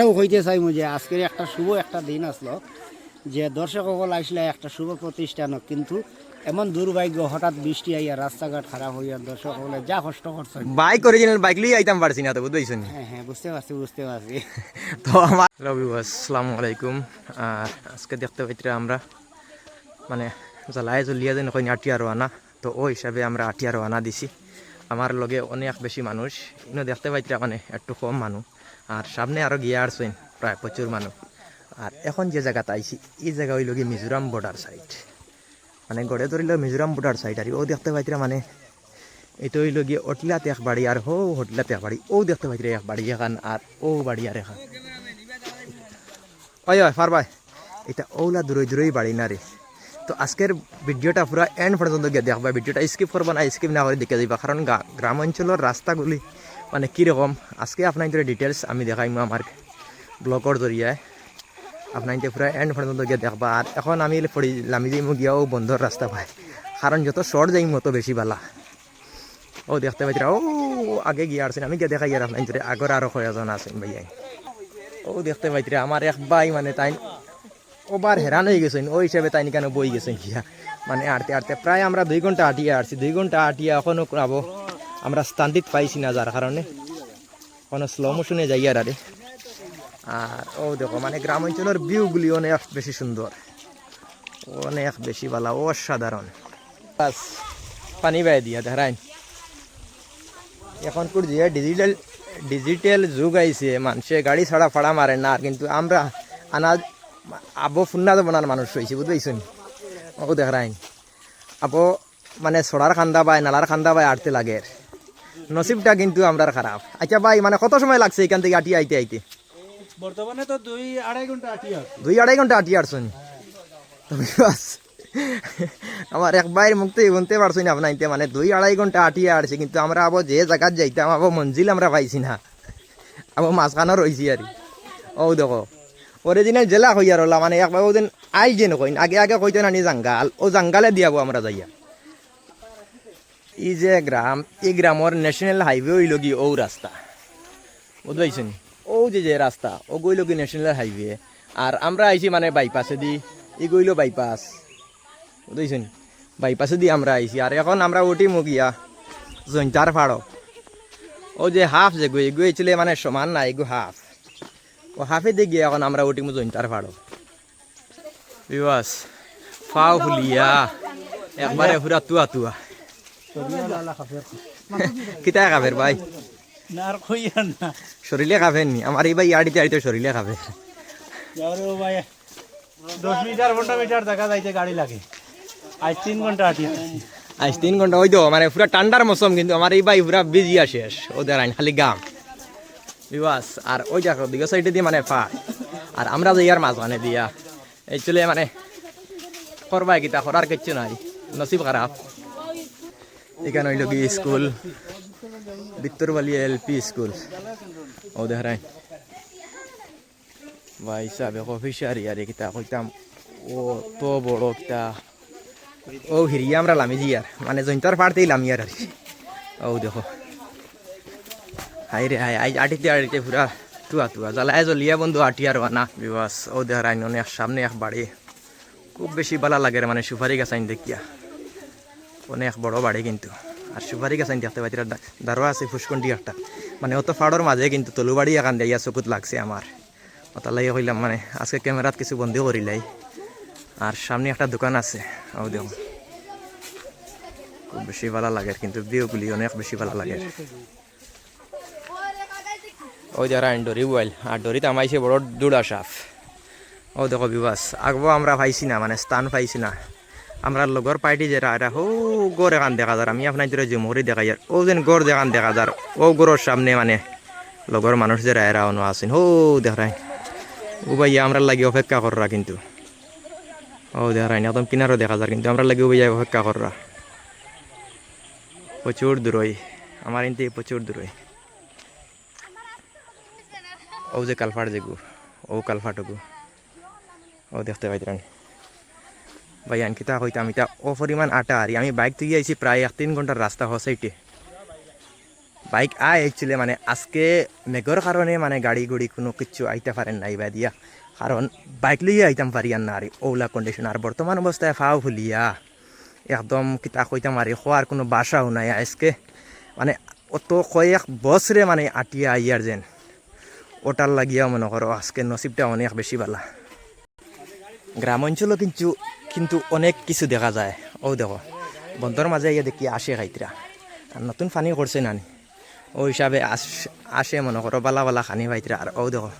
এটাও হইতে চাইমু যে আজকের একটা শুভ একটা দিন আসলো যে দর্শক সকল আসলে একটা শুভ প্রতিষ্ঠান কিন্তু এমন দুর্ভাগ্য হঠাৎ বৃষ্টি আইয়া রাস্তাঘাট খারাপ হইয়া দর্শক সকলে যা কষ্ট করছে বাইক অরিজিনাল বাইক লিয়ে আইতাম পারছি না তো বুঝতেছেন হ্যাঁ হ্যাঁ বুঝতে পারছি বুঝতে পারছি। তো আমার আসসালামু আলাইকুম। আজকে দেখতে পাইতে আমরা মানে জ্বালায় জ্বলিয়া যেন কই আটিয়া রওনা তো ও হিসাবে আমরা আটিয়া রওনা দিছি। আমার লগে অনেক বেশি মানুষ ইনো দেখতে পাইতে মানে একটু কম মানুষ আর সামনে আরও গিয়ে আসছেন প্রায় প্রচুর মানুষ। আর এখন যে জায়গাতে আইছি, এই জায়গা হইল গিয়ে মিজোরাম বর্ডার সাইড মানে গড়ে ধরিল মিজোরাম বর্ডার সাইড আর ও দেখতে পাইতে মানে এটা হইল গিয়ে অটলাতে এক বাড়ি আর হো হোটলাতে এক বাড়ি, ও দেখতে পাইতে এক বাড়ি এখান আর ও বাড়ি আর এখান। ওই ওই ফারবাই, এটা ওলা দূরই দূরই বাড়ি না রে। তো আজকের ভিডিওটা পুরো এন্ড পর্যন্ত গিয়ে দেখবা, ভিডিওটা স্কিপ করব না স্কিপ না করে দেখে যাইবা। কারণ গ্রাম অঞ্চলের রাস্তাগুলি মানে কীরকম আজকে আপনার ডিটেলস আমি দেখাইম আমার ব্লগর জরিয়ায় আপনার পুরো এন্ড পর্যন্ত গিয়ে দেখবা। আর এখন আমি পড়ি লামি যাইম গিয়াও বন্ধর রাস্তা পাই। কারণ যত শর্ট যাইম মতো বেশি ভালা ও, দেখতে পাইছিরা ও, আগে গিয়ে আসছেন আমি গিয়ে দেখাই আর আপনার আগর আরও কয়েকজন আছেন ভাইয়াই। ও, দেখতে পাইছিরা আমার এক বাই মানে তাই ওবার হেরান হয়ে গেছেন ওই হিসাবে তাই কেন বই গেছেন গিয়া। মানে আটতে আটতে প্রায় আমরা দুই ঘণ্টা আটিয়ে আসছি দুই ঘণ্টা আটিয়ে এখনও আবো আমরা স্থান্তিত পাইছি না যার কারণে কোনো স্লো মোশনে যাই আর আরে আর ও দেখো মানে গ্রাম অঞ্চলের ভিউগুলি অনেক বেশি সুন্দর অনেক বেশি ভালো অসাধারণ বাস পানি বাই দিয়া ধরাইন এখন যে ডিজিটাল ডিজিটাল যুগ আইছে মানুষে গাড়ি ছাড়া ফাড়া মারে না আর কিন্তু আমরা আনা আবো ফুন্না বনার মানুষ হয়েছে বুঝতেছেন ও দেখ রাইন আবো মানে ছড়ার খান্দা বাই নালার খান্দা বাই আটতে লাগে। নসিবটা কিন্তু আমরা খারাপ। আচ্ছা ভাই মানে কত সময় লাগছে এখান থেকে আটিয়ে আইতে আইতে? বর্তমানে তো দুই আড়াই ঘণ্টা আটিয়া দুই আড়াই ঘণ্টা তো বাস আমার এক বাইর মুক্তি বলতে পারছি না আপনাইতে মানে দুই আড়াই ঘণ্টা আটিয়ে আসছে কিন্তু আমরা আবো যে জায়গাত যাইতাম আবো মঞ্জিল আমরা পাইছি না। আবো মাঝখানো রয়েছি আর ও দেখো অরিজিনাল জেলা হইয়া রলা মানে একবার ওদিন আই যে নকইন আগে আগে কইতেন আনি জাঙ্গাল ও জাঙ্গালে দিয়াবো আমরা যাইয়া। এই যে গ্রাম, এই গ্রামর ন্যাশনাল হাইওয়ে হইল কি ও রাস্তা বুঝতে পারছেন ও যে যে রাস্তা ও গইল কি ন্যাশনাল হাইওয়ে আর আমরা আইছি মানে বাইপাসে দি ই গইল বাইপাস বুঝতেছেন বাইপাসে দি আমরা আইছি। আর এখন আমরা উঠি মুগিয়া জৈন্তার ফাড়ো ও যে হাফ যে গই গইছিলে মানে সমান না এগু হাফ। ও হাফে দিয়ে গিয়ে এখন আমরা উঠি মু জৈন্তার ফাড়ো বিবাস, ফাও ফুলিয়া একবারে পুরা তুয়া তুয়া। কিতা খাবের ভাই? না আর শরীরে খাবেন নি। আমার এই ভাই আড়িতে আড়িতে শরীরে যাওয়ারে দশ মিটার পনেরো মিটার দেখা যাইতে গাড়ি লাগে। আজ তিন ঘণ্টা আটিয়া আজ তিন ঘণ্টা ওই তো মানে পুরা ঠান্ডার মৌসুম কিন্তু আমার এই ভাই পুরা বিজি শেষ ওদের আইন খালি গাম। বিবাস আর ওই দেখো দিকে সাইডে দিয়ে মানে ফাট আর আমরা যে আর মাছ মানে দিয়া এই চলে মানে করবাই কিতা করার কিচ্ছু নাই নসিব খারাপ। এখানে হইল কি school? Bittarbali L P school. ও দেখাই ভাই সাহেব, অফিসারি আর কিতা কইতাম। ও, তো বড় কিতা। ও, হিরিয়া আমরা লামি আর মানে জৈন্তার পাড়তেই লামি আর। ও, দেখো। হাই রে হাই, আই, আটিতে আটিতে পুরা তুয়া তুয়া জ্বালায় জ্বলিয়া বন্ধু, আটি আর না বিবাস, ও দেখার আইন অনেক সামনে এক বাড়ি। খুব বেশি ভালো লাগে মানে সুপারি গাছ আইন দেখিয়া। অনেক বড় বাড়ি কিন্তু। আর সুপারি গাছ দেখতে পাইতে দারোয়া আছে ফুসকুন্ডি একটা মানে অত ফাড়র মাঝে কিন্তু তলু বাড়ি এখান দিয়া চকুত লাগছে আমার ওটা কইলাম মানে আজকে ক্যামেরাত কিছু বন্দি করিলাই আর সামনে একটা দোকান আছে ও দেখো। খুব বেশি ভালো লাগে, কিন্তু ভিউগুলি অনেক বেশি ভালো লাগে। ওই যারা ডরি বয়েল আর ডরিতে আমাইছে বড় দুড়া সাপ ও দেখো বিবাস, আগবো আমরা পাইছি না মানে স্থান পাইছি না। আমরা লগর পার্টি যারা এরা হো গড় এখান দেখা যার আমি আপনার দূরে জমহরি দেখা আর ও যেন গড় দেখান দেখা যার ও গড়ের সামনে মানে লগর মানুষ যারা এরা অন্য আছেন হো দেখাই ও ভাই আমরা লাগি অপেক্ষা কররা কিন্তু। ও দেখাই একদম কিনারও দেখা যায় কিন্তু। আমরা লাগি ও ভাই অপেক্ষা কররা প্রচুর দূরই আমার ইনতে প্রচুর দূরই ও যে কালফাট যেগু ও কালফাটগু ও দেখতে পাইতেন ভাই আনকিতা হইতাম এটা ও পরিমাণ আটা আরি আমি বাইক তুই আইছি প্রায় এক তিন ঘণ্টার রাস্তা হসাইটে বাইক আয় মানে আজকে মেঘর কারণে মানে গাড়ি গুড়ি কোনো কিছু আইতে পারেন নাই বা দিয়া। কারণ বাইক লইয়া আইতাম পারি আর না আর ওলা কন্ডিশন আর বর্তমান অবস্থায় ফাও ফুলিয়া। একদম কিতা কইতাম আর খোয়ার কোনো বাসাও নাই আজকে। মানে অত কয়েক বছরে মানে আটিয়া আইয়ার যেন। ওটার লাগিয়া মনে করো আজকে নসিবটা অনেক বেশি বালা। গ্রাম অঞ্চলও কিন্তু কিন্তু অনেক কিছু দেখা যায়। ও দেখো বন্ধর মাঝে ইয়ে দেখি আসে খাইতরা আর নতুন ফানি করছে নানি। ও হিসাবে আস আসে মনে করো বালা বালা খানি পাইতরা আর ও দেখো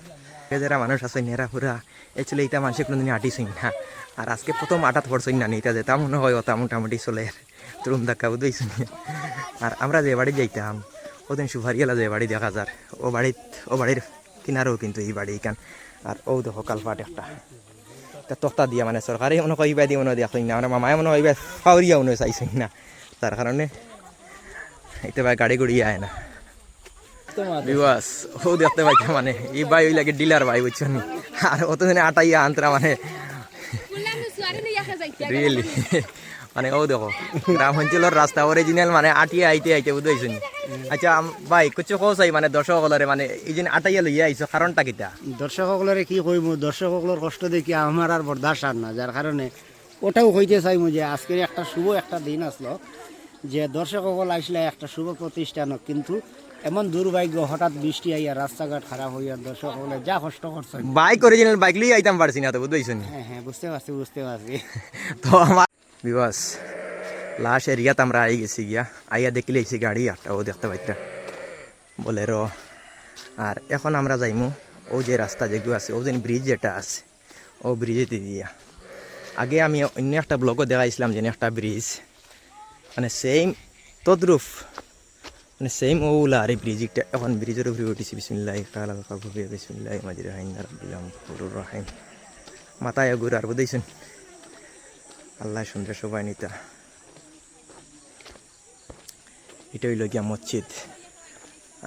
যারা মানুষ আছে নেরা ফুরা এক্চুয়ালি এটা মানুষে কোনোদিন আটিছই না। আর আজকে প্রথম আটাত পড়ছই না এটা যেটা মনে হয় ওটা মোটামুটি চলে। তুরুম ধাক্কা বুঝেছি আর আমরা যে বাড়ি যাইতাম ওদিন সুভারিয়ালা যে বাড়ি দেখা যার ও বাড়িত ও বাড়ির কিনারেও কিন্তু এই বাড়ি এখান আর ও দেখো কালপাট একটা। তক্তা দিয়া মানে সরকারে মনে কইবা দিয়ে মনে দেখই না মানে মামায় মনে কইবা ফাউরিয়া মনে না তার কারণে এতে ভাই গাড়ি গুড়ি আয় না। বিবাস ও দেখতে পাইতে মানে এই ভাই ওই লাগে ডিলার ভাই বুঝছ নি? আর অত দিনে আটাইয়া আন্তরা মানে। রিয়েলি মানে ও দেখো গ্রাম অঞ্চলের রাস্তা অরিজিনাল মানে আটিয়া আইতে আইতে বুঝাইছো নি আচ্ছা ভাই কিছু কও চাই মানে দর্শকসকলরে মানে এই যে আটাইয়া লইয়া আইছো কারণটা কিটা দর্শকসকলরে কি কইব দর্শকসকলের কষ্ট দেখি আমার আর বরদাস্ত আর না যার কারণে ওটাও কইতে চাইমু যে আজকের একটা শুভ একটা দিন আসলো যে দর্শকসকল আসলে একটা শুভ প্রতিষ্ঠানক কিন্তু এমন দুর্ভাগ্য হঠাৎ বৃষ্টি আইয়া রাস্তাঘাট খারাপ হইয়া দর্শকসকলে যা কষ্ট করছে বাইক অরিজিনাল বাইক লইয়া আইতাম পারছি না তো নি হ্যাঁ হ্যাঁ বুঝতে পারছি বুঝতে পারছি। তো আমার বিবাস লাস্ট এরিয়াত আমরা আই গেছি গিয়া। আইয়া দেখলে এসে গাড়ি একটা ও দেখতে পাইতা বলেরো আর এখন আমরা যাইমু ও যে রাস্তা যেগুলো আছে, ও যে ব্রিজ যেটা আছে, ও ব্রিজেতে দিয়া। আগে আমি অন্য একটা ব্লগও দেখাইছিলাম যে একটা ব্রিজ মানে সেম তদ্রুপ মানে সেম ওলা আর এই ব্রিজটা এখন ব্রিজের উপরে উঠেছি, বিসমিল্লাহ কালা কাবুবে বিসমিল্লাহ মাজির হাইন ফুরুর রাহিম। মাথায় ঘুরে আর বুঝেছেন আল্লাহ সুন্দর সবাই নিতা। এটা হইল গিয়া মসজিদ,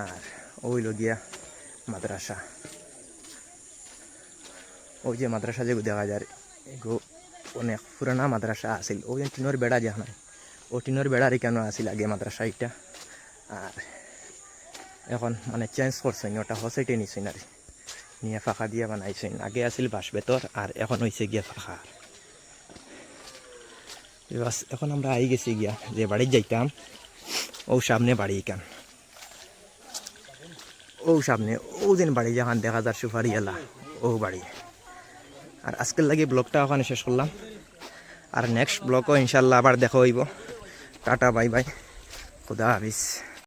আর ও হইল গিয়া মাদ্রাসা। ওই যে মাদ্রাসা যেগুলো দেখা যায়, এগো অনেক পুরানা মাদ্রাসা আছিল। ওই যে টিনের বেড়া যা নাই ও টিনের বেড়ারই কেন আছিল আগে মাদ্রাসা এটা আর এখন মানে চেঞ্জ করছেন ওটা হসেটে নিছেন আর নিয়ে ফাঁকা দিয়ে বানাইছেন। আগে আছিল বাঁশ বেতর, আর এখন হয়েছে গিয়া ফাঁকা। এখন আমরা আই গেছি গিয়া, যে বাড়ি যাইতাম, ও সামনে বাড়ি কান ও সামনে, ও দিন বাড়ি যখন দেখা যার সুপারি এলা, ও বাড়ি। আর আজকের লাগে ব্লগটা ওখানে শেষ করলাম। আর নেক্সট ব্লগও ইনশাল্লাহ আবার দেখা হইব। Tata, bye bye. খুদা হাফিজ।